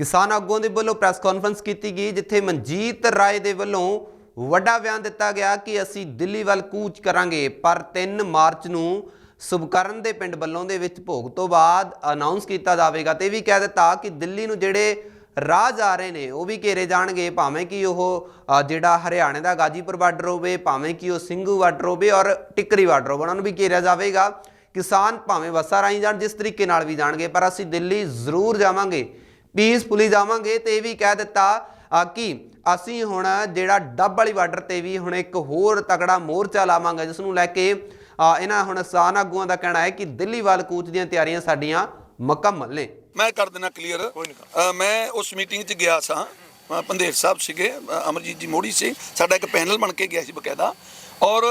ਕਿਸਾਨ ਆਗੂਆਂ ਦੇ ਵੱਲੋਂ ਪ੍ਰੈਸ ਕਾਨਫਰੰਸ ਕੀਤੀ ਗਈ, ਜਿੱਥੇ ਮਨਜੀਤ ਰਾਏ ਦੇ ਵੱਲੋਂ ਵੱਡਾ ਬਿਆਨ ਦਿੱਤਾ ਗਿਆ ਕਿ ਅਸੀਂ ਦਿੱਲੀ ਵੱਲ ਕੂਚ ਕਰਾਂਗੇ, ਪਰ 3 ਮਾਰਚ ਨੂੰ ਸੁਭਕਰਨ ਦੇ ਪਿੰਡ ਵੱਲੋਂ ਦੇ ਵਿੱਚ ਭੋਗ ਤੋਂ ਬਾਅਦ ਅਨਾਉਂਸ ਕੀਤਾ ਜਾਵੇਗਾ ਤੇ ਇਹ ਵੀ ਕਹਿ ਦਿੱਤਾ ਕਿ ਦਿੱਲੀ ਨੂੰ ਜਿਹੜੇ ਰਾਹ ਜਾ ਰਹੇ ਨੇ, ਉਹ ਵੀ ਘੇਰੇ ਜਾਣਗੇ, ਭਾਵੇਂ ਕਿ ਉਹ ਜਿਹੜਾ ਹਰਿਆਣੇ ਦਾ ਗਾਜੀਪੁਰ ਬਾਰਡਰ ਹੋਵੇ, ਭਾਵੇਂ ਕਿ ਉਹ ਸਿੰਘੂ ਬਾਰਡਰ ਹੋਵੇ ਔਰ ਟਿੱਕਰੀ ਬਾਰਡਰ ਹੋਵੇ, ਉਹਨਾਂ ਨੂੰ ਵੀ ਘੇਰਿਆ ਜਾਵੇਗਾ। ਕਿਸਾਨ ਭਾਵੇਂ ਵਸਾ ਰਾਹੀਂ ਜਾਣ, ਜਿਸ ਤਰੀਕੇ ਨਾਲ ਵੀ ਜਾਣਗੇ, ਪਰ ਅਸੀਂ ਦਿੱਲੀ ਜ਼ਰੂਰ ਜਾਵਾਂਗੇ। ਪੀਸਫੁਲੀ ਜਾਵਾਂਗੇ ਤੇ ਇਹ ਵੀ ਕਹਿ ਦਿੱਤਾ ਕਿ ਅਸੀਂ ਹੁਣ ਜਿਹੜਾ ਡੱਬ ਵਾਲੀ ਬਾਰਡਰ ਤੇ ਵੀ ਹੁਣ ਇੱਕ ਹੋਰ ਤਕੜਾ ਮੋਰਚਾ ਲਾਵਾਂਗੇ ਜਿਸ ਨੂੰ ਲੈ ਕੇ ਇਹਨਾਂ ਹੁਣ ਕਿਸਾਨ ਆਗੂਆਂ ਦਾ ਕਹਿਣਾ ਹੈ ਕਿ ਦਿੱਲੀ ਵੱਲ ਕੂਚ ਦੀਆਂ ਤਿਆਰੀਆਂ ਸਾਡੀਆਂ ਮੁਕੰਮਲ ਨੇ। ਮੈਂ ਕਰ ਦੇਣਾ ਕਲੀਅਰ ਮੈਂ ਉਸ ਮੀਟਿੰਗ 'ਚ ਗਿਆ ਸਾਂ। ਪੰਦੇਰ ਸਾਹਿਬ ਸੀਗੇ ਅਮਰਜੀਤ ਜੀ ਮੋੜੀ ਸੀ। ਸਾਡਾ ਇੱਕ ਪੈਨਲ ਬਣ ਕੇ ਗਿਆ ਸੀ ਬਕਾਇਦਾ। ਔਰ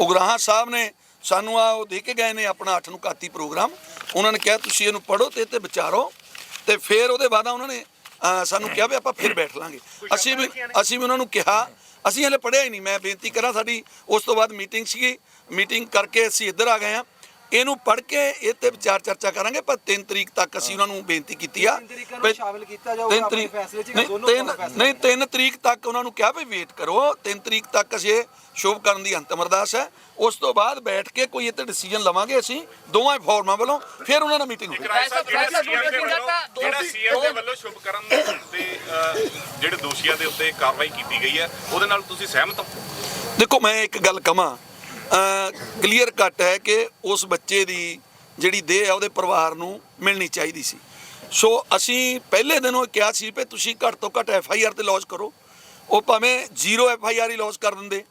ਉਗਰਾਹਾਂ ਸਾਹਿਬ ਨੇ ਸਾਨੂੰ ਆ ਉਹ ਦੇ ਕੇ ਗਏ ਨੇ ਆਪਣਾ 8 ਨੂੰ ਕਾਤੀ ਪ੍ਰੋਗਰਾਮ। ਉਹਨਾਂ ਨੇ ਕਿਹਾ ਤੁਸੀਂ ਇਹਨੂੰ ਪੜ੍ਹੋ ਤੇ ਇਹ ਤੇ ਵਿਚਾਰੋ। ਤੇ ਫਿਰ ਉਹਦੇ ਬਾਅਦ ਉਹਨਾਂ ਨੇ ਸਾਨੂੰ ਕਿਹਾ ਵੀ ਆਪਾਂ ਫਿਰ ਬੈਠ ਲਾਂਗੇ। ਅਸੀਂ ਵੀ ਅਸੀਂ ਵੀ ਉਹਨਾਂ ਨੂੰ ਕਿਹਾ ਅਸੀਂ ਹਲੇ ਪੜ੍ਹਿਆ ਹੀ ਨਹੀਂ ਮੈਂ ਬੇਨਤੀ ਕਰਾਂ ਸਾਡੀ ਉਸ ਤੋਂ ਬਾਅਦ ਮੀਟਿੰਗ ਸੀਗੀ। ਮੀਟਿੰਗ ਕਰਕੇ ਅਸੀਂ ਇੱਧਰ ਆ ਗਏ ਆ ਇਹਨੂੰ ਪੜ੍ਹ ਕੇ ਇਹ ਤੇ ਵਿਚਾਰ ਚਰਚਾ ਕਰਾਂਗੇ ਪਰ 3 ਤਰੀਕ ਤੱਕ ਅਸੀਂ ਉਹਨਾਂ ਨੂੰ ਬੇਨਤੀ ਕੀਤੀ ਆ। ਤਿੰਨ ਤਰੀਕਾਂ ਨੂੰ ਵੀ ਸ਼ਾਮਿਲ ਕੀਤਾ ਜਾਊਗਾ ਤਿੰਨ ਆਪਣੇ ਤਰੀਕ ਫੈਸਲੇ 'ਚ, ਨਹੀਂ, ਦੋਨੋਂ ਤਿੰਨ- ਦੋਨੋਂ ਫੈਸਲੇ। ਨਹੀਂ 3 ਤਰੀਕ ਤੱਕ ਉਹਨਾਂ ਨੂੰ ਕਿਹਾ ਵੀ ਵੇਟ ਕਰੋ। 3 ਤਰੀਕ ਤੱਕ ਅਸੀਂ ਇਹ ਸ਼ੁਭ ਕਰਨ ਦੀ ਅੰਤਮ ਅਰਦਾਸ ਹੈ। ਉਸ ਤੋਂ ਬਾਅਦ ਬੈਠ ਕੇ ਕੋਈ ਇੱਥੇ ਡਿਸੀਜਨ ਲਵਾਂਗੇ ਅਸੀਂ। ਦੋਵਾਂ ਫੋਰਮਾਂ ਵੱਲੋਂ ਫਿਰ ਉਹਨਾਂ ਨਾਲ ਮੀਟਿੰਗ ਹੋਊਗੀ। ਜਿਹੜਾ ਸੀਐਮ ਦੇ ਵੱਲੋਂ ਜਿਹੜਾ ਸੀਐਮ ਦੇ ਜਿਹੜੇ ਦੋਸ਼ੀਆਂ ਦੇ ਉੱਤੇ ਕਾਰਵਾਈ ਕੀਤੀ ਗਈ ਹੈ ਉਹਦੇ ਨਾਲ ਤੁਸੀਂ ਸਹਿਮਤ ਹੋ? ਦੇਖੋ ਮੈਂ ਇੱਕ ਗੱਲ ਕਵਾਂ ਕਲੀਅਰ ਕੱਟ ਹੈ ਕਿ ਉਸ ਬੱਚੇ ਦੀ ਜਿਹੜੀ ਦੇਹ ਹੈ ਉਹਦੇ ਪਰਿਵਾਰ ਨੂੰ ਮਿਲਣੀ ਚਾਹੀਦੀ ਸੀ। ਸੋ ਅਸੀਂ ਪਹਿਲੇ ਦਿਨੋਂ ਇਹ ਕਿਹਾ ਸੀ ਕਿ ਤੁਸੀਂ ਘੱਟ ਤੋਂ ਘੱਟ ਐਫ ਆਈ ਆਰ ਤੇ ਲੌਂਚ ਕਰੋ। ਉਹ ਭਾਵੇਂ ਜ਼ੀਰੋ ਐਫ ਆਈ ਆਰ ਹੀ ਲੌਂਚ ਕਰ ਦਿੰਦੇ।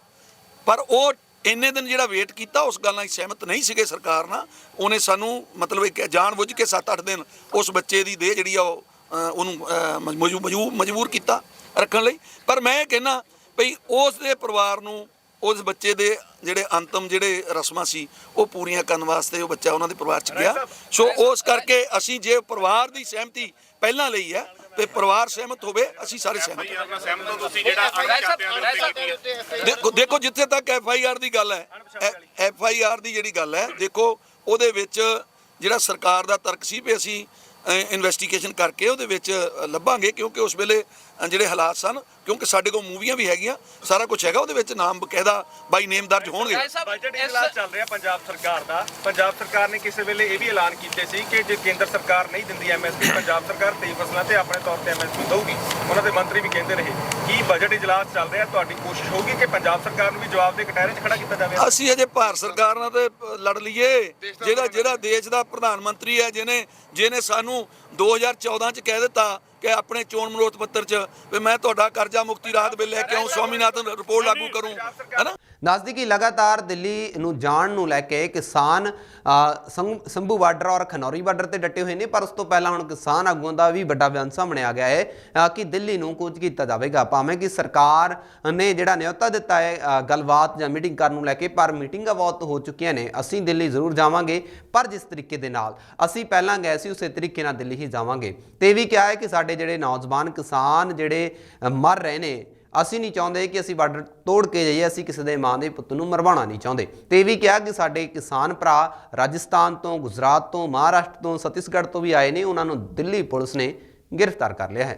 ਪਰ ਉਹ ਇੰਨੇ ਦਿਨ ਜਿਹੜਾ ਵੇਟ ਕੀਤਾ ਉਸ ਗੱਲ ਨਾਲ ਸਹਿਮਤ ਨਹੀਂ ਸੀਗੇ ਸਰਕਾਰ ਨਾਲ। ਉਹਨੇ ਸਾਨੂੰ ਮਤਲਬ ਇੱਕ ਜਾਣ ਬੁੱਝ ਕੇ 7-8 ਦਿਨ ਉਸ ਬੱਚੇ ਦੀ ਦੇਹ ਜਿਹੜੀ ਆ ਉਹ ਉਹਨੂੰ ਅ, ਮਜਬੂਰ ਮਜਬੂਰ ਕੀਤਾ ਰੱਖਣ ਲਈ। ਪਰ ਮੈਂ ਇਹ ਕਹਿਣਾ ਭਈ ਉਸ ਦੇ ਪਰਿਵਾਰ ਨੂੰ ਉਸ ਬੱਚੇ ਦੇ ਜਿਹੜੇ ਅੰਤਮ ਜਿਹੜੇ ਰਸਮਾਂ ਸੀ ਉਹ ਪੂਰੀਆਂ ਕਰਨ ਵਾਸਤੇ ਉਹ ਬੱਚਾ ਉਹਨਾਂ ਦੇ ਪਰਿਵਾਰ ਚ ਗਿਆ ਸੋ ਉਸ ਕਰਕੇ ਅਸੀਂ ਜੇ ਪਰਿਵਾਰ ਦੀ ਸਹਿਮਤੀ ਪਹਿਲਾਂ ਲਈ ਹੈ ਤੇ ਪਰਿਵਾਰ ਸਹਿਮਤ ਹੋਵੇ ਅਸੀਂ ਸਾਰੇ ਸਹਿਮਤ ਹਾਂ। ਦੇਖੋ ਦੇਖੋ ਜਿੱਥੇ ਤੱਕ ਐਫ ਆਈ ਆਰ ਦੀ ਗੱਲ ਹੈ ਐਫ ਆਈ ਆਰ ਦੀ ਜਿਹੜੀ ਗੱਲ ਹੈ ਦੇਖੋ ਉਹਦੇ ਵਿੱਚ ਜਿਹੜਾ ਸਰਕਾਰ ਦਾ ਤਰਕ ਸੀ ਵੀ ਅਸੀਂ ਇਨਵੈਸਟੀਗੇਸ਼ਨ ਕਰਕੇ ਉਹਦੇ ਵਿੱਚ ਲੱਭਾਂਗੇ ਕਿਉਂਕਿ ਉਸ ਵੇਲੇ ਜਿਹੜੇ ਹਾਲਾਤ ਸਨ ਕਿਉਂਕਿ ਸਾਡੇ ਕੋਲ ਮੂਵੀਆਂ ਵੀ ਹੈਗੀਆਂ ਸਾਰਾ ਕੁਝ ਹੈਗਾ ਉਹਦੇ ਵਿੱਚ ਨਾਮ ਬਕਾਇਦਾ ਬਾਈ ਨੇਮ ਦਰਜ ਹੋਣਗੇ। ਬਜਟ ਇਜਲਾਸ ਚੱਲ ਰਿਹਾ ਪੰਜਾਬ ਸਰਕਾਰ ਦਾ। ਪੰਜਾਬ ਸਰਕਾਰ ਨੇ ਕਿਸੇ ਵੇਲੇ ਇਹ ਵੀ ਐਲਾਨ ਕੀਤੇ ਸੀ ਕਿ ਜੇ ਕੇਂਦਰ ਸਰਕਾਰ ਨਹੀਂ ਦਿੰਦੀ ਐਮਐਸਪੀ ਪੰਜਾਬ ਸਰਕਾਰ 23 ਫਸਲਾਂ ਤੇ ਆਪਣੇ ਤੌਰ ਤੇ ਐਮਐਸਪੀ ਦਊਗੀ। ਉਹਨਾਂ ਦੇ ਮੰਤਰੀ ਵੀ ਕਹਿੰਦੇ ਰਹੇ ਕੀ ਬਜਟ ਇਜਲਾਸ ਚੱਲ ਰਿਹਾ ਤੁਹਾਡੀ ਕੋਸ਼ਿਸ਼ ਹੋਊਗੀ ਕਿ ਪੰਜਾਬ ਸਰਕਾਰ ਨੂੰ ਵੀ ਜਵਾਬ ਦੇ ਕਟਹਿਰੇ 'ਚ ਖੜਾ ਕੀਤਾ ਜਾਵੇ। ਅਸੀਂ ਅਜੇ ਭਾਰਤ ਸਰਕਾਰ ਨਾਲ ਤੇ ਲੜ ਲਈਏ। ਜਿਹੜਾ ਜਿਹੜਾ ਦੇਸ਼ ਦਾ ਪ੍ਰਧਾਨ ਮੰਤਰੀ ਹੈ ਜਿਹਨੇ ਜਿਹਨੇ ਸਾਨੂੰ 2014 ਚ ਕਹਿ ਦਿੱਤਾ ਕਿ ਆਪਣੇ ਚੋਣ ਮਨੋਰਥ ਪੱਤਰ ਚ ਵੀ ਮੈਂ ਤੁਹਾਡਾ ਕਰਜ਼ਾ ਮੁਕਤੀ ਰਾਹਤ ਬਿੱਲ ਲੈ ਕੇ ਆਉਂ ਸਵਾਮੀਨਾਥਨ ਰਿਪੋਰਟ ਲਾਗੂ ਕਰੂੰ ਹੈਨਾ? ਦੱਸਦੀ ਕਿ ਲਗਾਤਾਰ ਦਿੱਲੀ ਨੂੰ ਜਾਣ ਨੂੰ ਲੈ ਕੇ ਕਿਸਾਨ ਸੰਭੂ ਬਾਰਡਰ ਔਰ ਖਨੌਰੀ ਬਾਰਡਰ ਤੇ ਡਟੇ ਹੋਏ ਨੇ ਪਰ ਉਸ ਤੋਂ ਪਹਿਲਾਂ ਹੁਣ ਕਿਸਾਨ ਆਗੂਆਂ ਦਾ ਵੀ ਵੱਡਾ ਬਿਆਨ ਸਾਹਮਣੇ ਆ ਗਿਆ ਹੈ ਕਿ ਦਿੱਲੀ ਨੂੰ ਕੁਝ ਕੀਤਾ ਜਾਵੇਗਾ। ਭਾਵੇਂ ਕਿ ਸਰਕਾਰ ਨੇ ਜਿਹੜਾ ਨਿਯੋਤਾ ਦਿੱਤਾ ਹੈ ਗੱਲਬਾਤ ਜਾਂ ਮੀਟਿੰਗ ਕਰਨ ਨੂੰ ਲੈ ਕੇ ਪਰ ਮੀਟਿੰਗਾਂ ਬਹੁਤ ਹੋ ਚੁੱਕੀਆਂ ਨੇ ਅਸੀਂ ਦਿੱਲੀ ਜ਼ਰੂਰ ਜਾਵਾਂਗੇ ਪਰ ਜਿਸ ਤਰੀਕੇ ਦੇ ਨਾਲ ਅਸੀਂ ਪਹਿਲਾਂ ਗਏ ਸੀ ਉਸੇ ਤਰੀਕੇ ਨਾਲ ਦਿੱਲੀ ਹੀ ਜਾਵਾਂਗੇ। ਤੇ ਵੀ ਕਿਹਾ ਹੈ ਕਿ ਸਾਡੇ ਜਿਹੜੇ ਨੌਜਵਾਨ ਕਿਸਾਨ ਜਿਹੜੇ ਮਰ ਰਹੇ ਨੇ, ਅਸੀਂ ਨਹੀਂ ਚਾਹੁੰਦੇ ਕਿ ਅਸੀਂ ਬਾਰਡਰ ਤੋੜ ਕੇ ਜਾਈਏ, ਅਸੀਂ ਕਿਸੇ ਦੇ ਮਾਂ ਦੇ ਪੁੱਤ ਨੂੰ ਮਰਵਾਉਣਾ ਨਹੀਂ ਚਾਹੁੰਦੇ। ਤੇ ਇਹ ਵੀ ਕਿਹਾ ਕਿ ਸਾਡੇ ਕਿਸਾਨ ਭਰਾ ਰਾਜਸਥਾਨ ਤੋਂ, ਗੁਜਰਾਤ ਤੋਂ, ਮਹਾਰਾਸ਼ਟਰ ਤੋਂ, ਛੱਤੀਸਗੜ੍ਹ ਤੋਂ ਵੀ ਆਏ ਨੇ, ਉਹਨਾਂ ਨੂੰ ਦਿੱਲੀ ਪੁਲਿਸ ਨੇ ਗ੍ਰਿਫਤਾਰ ਕਰ ਲਿਆ ਹੈ।